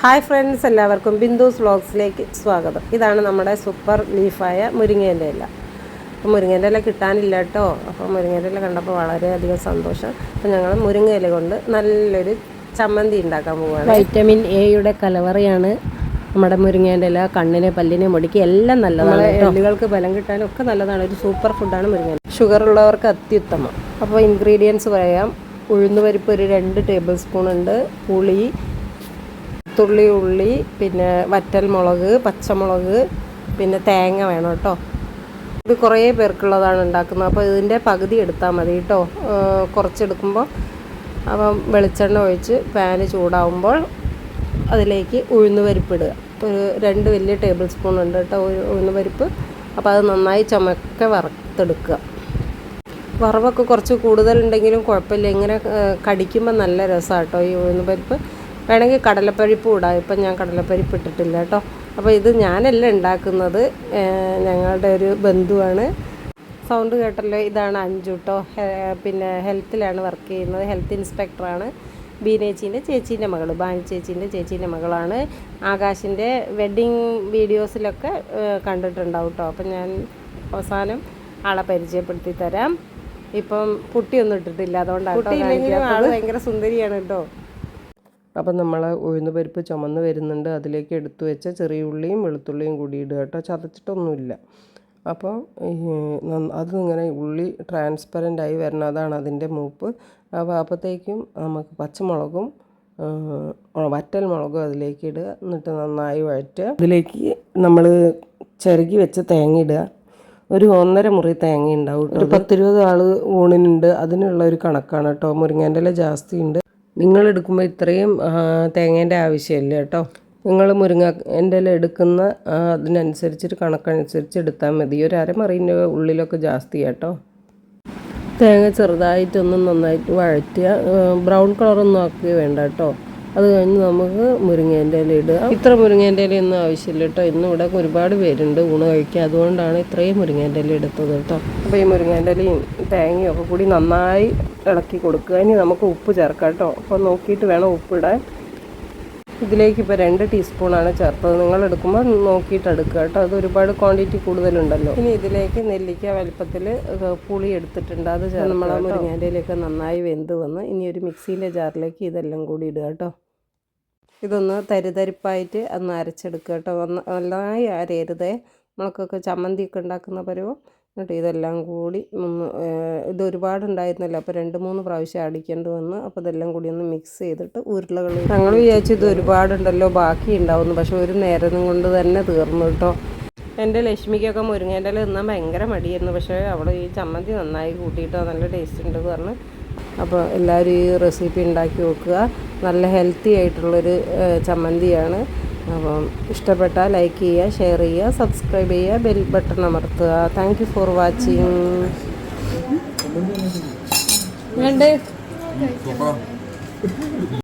Hi friends എല്ലാവർക്കും ബിന്ദുസ് വ്ളോഗ്സിലേക്ക് സ്വാഗതം. ഇതാണ് നമ്മുടെ സൂപ്പർ ലീഫായ മുരിങ്ങേന്റെ ഇല. അപ്പോൾ മുരിങ്ങേന്റെ ഇല കിട്ടാനില്ല കേട്ടോ. അപ്പോൾ മുരിങ്ങേന്റെ ഇല കണ്ടപ്പോൾ വളരെയധികം സന്തോഷം. അപ്പോൾ ഞങ്ങൾ മുരിങ്ങ ഇല കൊണ്ട് നല്ലൊരു ചമ്മന്തി ഉണ്ടാക്കാൻ പോവുകയാണ് വൈറ്റമിൻ എയുടെ കലവറയാണ് നമ്മുടെ മുരിങ്ങേന്റെ ഇല. കണ്ണിന് പല്ലിന് മുടിക്ക് എല്ലാം നല്ലതാണ് എല്ലുകൾക്ക് ബലം കിട്ടാനും ഒക്കെ നല്ലതാണ്. ഒരു സൂപ്പർ ഫുഡാണ് മുരിങ്ങ ഷുഗർ ഉള്ളവർക്ക് അത്യുത്തമം. അപ്പോൾ ഇൻഗ്രീഡിയൻസ് പറയാം. ഉഴുന്നുപരിപ്പ് ഒരു രണ്ട് ടേബിൾ സ്പൂൺ ഉണ്ട്. പുളി തുള്ളി ഉള്ളി പിന്നെ വറ്റൽ മുളക് പച്ചമുളക് പിന്നെ തേങ്ങ വേണം കേട്ടോ. ഇത് കുറേ പേർക്കുള്ളതാണ് ഉണ്ടാക്കുന്നത്. അപ്പോൾ ഇതിന്റെ പകുതി എടുത്താൽ മതി കേട്ടോ. കുറച്ചെടുക്കുമ്പോൾ അപ്പം വെളിച്ചെണ്ണ ഒഴിച്ച് പാന് ചൂടാവുമ്പോൾ അതിലേക്ക് ഉഴുന്ന് ഇടുക. ഒരു രണ്ട് വലിയ ടേബിൾ സ്പൂൺ ഉണ്ട് കേട്ടോ ഉഴു- ഉഴുന്ന് പരിപ്പ്. അപ്പോൾ അത് നന്നായി ചുമക്കെ വറുത്തെടുക്കുക. വറവൊക്കെ കുറച്ച് കൂടുതലുണ്ടെങ്കിലും കുഴപ്പമില്ല. ഇങ്ങനെ കടിക്കുമ്പോൾ നല്ല രസമാണ് കേട്ടോ ഈ ഉഴുന്ന് പരിപ്പ്. വേണമെങ്കിൽ കടലപ്പരിപ്പ് ഇടാം. ഇപ്പം ഞാൻ കടലപ്പരിപ്പ് ഇട്ടിട്ടില്ല കേട്ടോ. അപ്പോൾ ഇത് ഞാനല്ല ഉണ്ടാക്കുന്നത്. ഞങ്ങളുടെ ഒരു ബന്ധുവാണ്. സൗണ്ട് കേട്ടല്ലോ ഇതാണ് അഞ്ചു കേട്ടോ പിന്നെ ഹെൽത്തിലാണ് വർക്ക് ചെയ്യുന്നത്. ഹെൽത്ത് ഇൻസ്പെക്ടറാണ്. ബീനേച്ചീന്റെ ചേച്ചീന്റെ മകൾ ബാനി ചേച്ചീന്റെ ചേച്ചീന്റെ മകളാണ്. ആകാശിന്റെ വെഡ്ഡിങ് വീഡിയോസിലൊക്കെ കണ്ടിട്ടുണ്ടാവും കേട്ടോ അപ്പം ഞാൻ അവസാനം ആളെ പരിചയപ്പെടുത്തി തരാം. ഇപ്പം പുട്ടിയൊന്നും ഇട്ടിട്ടില്ല. അതുകൊണ്ടാണ് ആൾ ഭയങ്കര സുന്ദരിയാണ് കേട്ടോ അപ്പം നമ്മൾ ഉഴുന്ന് പരിപ്പ് ചുമന്ന് വരുന്നുണ്ട്. അതിലേക്ക് എടുത്തു വെച്ച ചെറിയ ഉള്ളിയും വെളുത്തുള്ളിയും കൂടി ഇടുക കേട്ടോ. ചതച്ചിട്ടൊന്നുമില്ല. അപ്പോൾ അത് ഇങ്ങനെ ഉള്ളി ട്രാൻസ്പെറന്റ് ആയി വരണം. അതാണ് അതിന്റെ മൂപ്പ്. അപ്പോൾ അപ്പോഴത്തേക്കും നമുക്ക് പച്ചമുളകും വറ്റൽ മുളകും അതിലേക്ക് ഇടുക. എന്നിട്ട് നന്നായി വഴറ്റുക. അതിലേക്ക് നമ്മൾ ചിരകി വെച്ച തേങ്ങ ഇടുക. ഒരു ഒന്നര മുറി തേങ്ങ ഉണ്ടാവും. ഒരു പത്തിരുപത് ആൾ ഊണിനുണ്ട്. അതിനുള്ള ഒരു കണക്കാണ് കേട്ടോ. മുരിങ്ങേന്റെ ഇല ജാസ്തി ഉണ്ട്. നിങ്ങൾ എടുക്കുമ്പോൾ ഇത്രയും തേങ്ങേന്റെ ആവശ്യമില്ല കേട്ടോ. നിങ്ങൾ മുരിങ്ങ എന്റെ എടുക്കുന്ന അതിനനുസരിച്ചിട്ട് കണക്കനുസരിച്ച് എടുത്താൽ മതി. ഒരു അരമറിന്റെ ഉള്ളിലൊക്കെ ജാസ്തി കേട്ടോ. തേങ്ങ ചെറുതായിട്ടൊന്ന് നന്നായിട്ട് വഴറ്റുക. ബ്രൗൺ കളറൊന്നും ആക്കുകയോ വേണ്ട കേട്ടോ. അത് കഴിഞ്ഞ് നമുക്ക് മുരിങ്ങേന്റെ ഇല ഇടുക. ഇത്ര മുരിങ്ങേന്റെ ഇല ഒന്നും ആവശ്യമില്ല കേട്ടോ. ഇന്ന് ഇവിടെ ഒരുപാട് പേരുണ്ട് ഊണ് കഴിക്കുക അതുകൊണ്ടാണ് ഇത്രയും മുരിങ്ങേന്റെ ഇല എടുത്തത് കേട്ടോ. അപ്പോൾ ഈ മുരിങ്ങേന്റെ ഇലയും തേങ്ങയും ഒക്കെ കൂടി നന്നായി ഇളക്കി കൊടുക്കുക. ഇനി നമുക്ക് ഉപ്പ് ചേർക്കാം കേട്ടോ. അപ്പോൾ നോക്കിയിട്ട് വേണം ഉപ്പിടാൻ. ഇതിലേക്ക് ഇപ്പോൾ രണ്ട് ടീസ്പൂണാണ് ചേർത്തത്. നിങ്ങൾ എടുക്കുമ്പോൾ നോക്കിയിട്ട് എടുക്കുക കേട്ടോ. അത് ഒരുപാട് ക്വാണ്ടിറ്റി കൂടുതലുണ്ടല്ലോ. ഇനി ഇതിലേക്ക് നെല്ലിക്ക വലിപ്പത്തിൽ പുളി എടുത്തിട്ടുണ്ട്. അത് നമ്മൾ മുരിങ്ങാന്റെയിലേക്ക് നന്നായി വെന്ത് വന്ന് ഇനി ഒരു മിക്സീന്റെ ജാറിലേക്ക് ഇതെല്ലാം കൂടി ഇടുക കേട്ടോ. ഇതൊന്ന് തരിതരിപ്പായിട്ട് ഒന്ന് അരച്ചെടുക്കുക കേട്ടോ. നന്നായി അരയരുതേ. നമ്മൾക്കൊക്കെ ചമ്മന്തിയൊക്കെ ഉണ്ടാക്കുന്ന പരുവം എന്നിട്ട് ഇതെല്ലാം കൂടി ഇത് ഒരുപാട് ഉണ്ടായിരുന്നല്ലോ അപ്പോൾ രണ്ട് മൂന്ന് പ്രാവശ്യം അടിക്കേണ്ടി വന്ന്. അപ്പോൾ ഇതെല്ലാം കൂടി ഒന്ന് മിക്സ് ചെയ്തിട്ട് ഉരുളകൾ ഞങ്ങൾ വിചാരിച്ചു ഇത് ഒരുപാടുണ്ടല്ലോ ബാക്കി ഉണ്ടാവുന്നു പക്ഷേ ഒരു നേരം കൊണ്ട് തന്നെ തീർന്നു കേട്ടോ. എന്റെ ലക്ഷ്മിക്കൊക്കെ മുരിങ്ങേന്റെ ഇല തിന്നാൻ ഭയങ്കര മടിയായിരുന്നു. പക്ഷേ അവൾ ഈ ചമ്മന്തി നന്നായി കൂട്ടിയിട്ട് നല്ല ടേസ്റ്റ് ഉണ്ട് പറഞ്ഞ്. അപ്പോൾ എല്ലാവരും ഈ റെസിപ്പി ഉണ്ടാക്കി നോക്കുക. നല്ല ഹെൽത്തി ആയിട്ടുള്ളൊരു ചമ്മന്തിയാണ്. അപ്പം ഇഷ്ടപ്പെട്ട ലൈക്ക് ചെയ്യുക ഷെയർ ചെയ്യുക സബ്സ്ക്രൈബ് ചെയ്യുക ബെൽ ബട്ടൺ അമർത്തുക താങ്ക് യു ഫോർ വാച്ചിങ് വേണ്ടേ